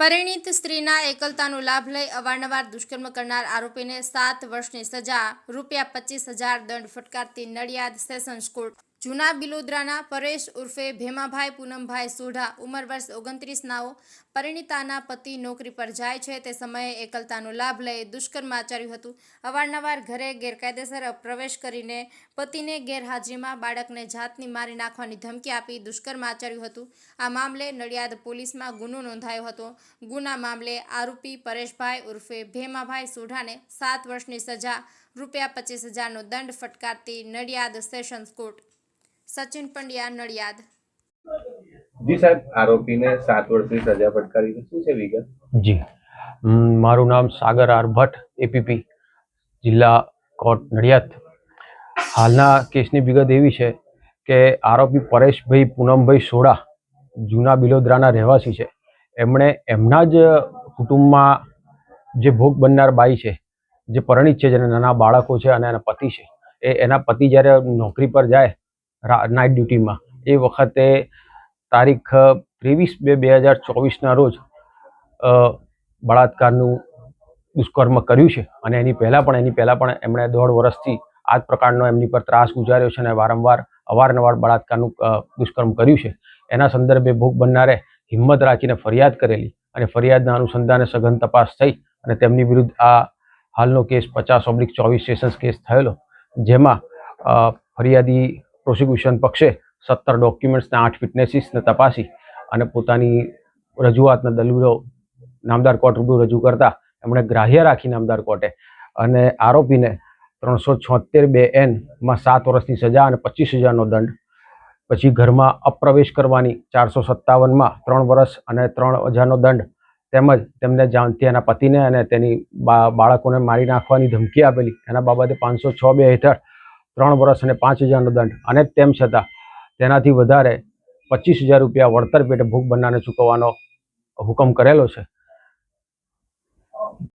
પીડિત સ્ત્રીના એકલતાનો લાભ લઈ અવારનવાર દુષ્કર્મ કરનાર આરોપીને સાત વર્ષની સજા, રૂપિયા પચીસ હજાર દંડ ફટકારતી નડિયાદ સેશન્સ કોર્ટ જૂના બિલોદરાના પરેશ ઉર્ફે ભેમાભાઈ પૂનમભાઈ સોઢા ઉંમર વર્ષ ઓગણત્રીસ નાઓ પરિણીતાના પતિ નોકરી પર જાય છે. તે સમયે એકલતાનો લાભ લઈ દુષ્કર્મ આચર્યું હતું. અવારનવાર ઘરે ગેરકાયદેસર પ્રવેશ કરીને પતિને ગેરહાજરીમાં બાળકને જાતની મારી નાખવાની ધમકી આપી દુષ્કર્મ આચર્યું હતું. આ મામલે નડિયાદ પોલીસમાં ગુનો નોંધાયો હતો. ગુના મામલે આરોપી પરેશભાઈ ઉર્ફે ભેમાભાઈ સોઢાને સાત વર્ષની સજા, રૂપિયા પચીસ હજારનો દંડ ફટકારતી નડિયાદ સેશન્સ કોર્ટ સચિન પંડ્યા નડિયાદ જી સાહેબ આરોપીને સાત વર્ષની સજા ફટકારી શું છે વિગત? જી. મારું નામ સાગર આર ભટ્ટ એપીપી જિલ્લા કોર્ટ નડિયાદ. હાલના કેસની વિગત એવી છે કે આરોપી પરેશભાઈ પૂનમભાઈ સોડા જૂના બિલોદરાના રહેવાસી છે. એમણે એમના જ કુટુંબમાં જે ભોગ બનનાર બાઈ છે જે પરણિત છે જેના નાના બાળકો છે અને એના પતિ છે એ એના પતિ જ્યારે નોકરી પર જાય નાઇટ ડ્યુટીમાં એ વખતે તારીખ ત્રેવીસ બે બે હજાર ચોવીસના રોજ બળાત્કારનું દુષ્કર્મ કર્યું છે. અને એની પહેલાં પણ, એની પહેલાં પણ એમણે દોઢ વર્ષથી આ જ પ્રકારનો એમની પર ત્રાસ ગુજાર્યો છે અને વારંવાર, અવારનવાર બળાત્કારનું દુષ્કર્મ કર્યું છે. એના સંદર્ભે ભોગ બનનારે હિંમત રાખીને ફરિયાદ કરેલી અને ફરિયાદના અનુસંધાને સઘન તપાસ થઈ અને તેમની વિરુદ્ધ આ હાલનો કેસ પચાસ ઓબ્લિક ચોવીસ સેશન્સ કેસ થયેલો, જેમાં ફરિયાદી પ્રોસિક્યુશન પક્ષે સત્તર ડોક્યુમેન્ટ્સને આઠ ફિટનેસીસને તપાસી અને પોતાની રજૂઆતના દલીલો નામદાર કોર્ટ રૂબરૂ રજૂ કરતા એમણે ગ્રાહ્ય રાખી નામદાર કોર્ટે અને આરોપીને ત્રણસો છોતેર બે એનમાં સાત વર્ષની સજા અને પચીસ હજારનો દંડ. પછી ઘરમાં અપ્રવેશ કરવાની ચારસો સત્તાવનમાં ત્રણ વર્ષ અને ત્રણ હજારનો દંડ. તેમજ તેમને જાણથી એના પતિને અને તેની બાળકોને મારી નાખવાની ધમકી આપેલી. એના બાબતે પાંચસો છ બે હેઠળ ત્રણ વર્ષ અને પાંચ હજારનો દંડ. અને તેમ છતાં, તેનાથી વધારે પચીસ હજાર રૂપિયા વળતર પેટે ભોગ બનનારને ચૂકવવાનો હુકમ કરેલો છે.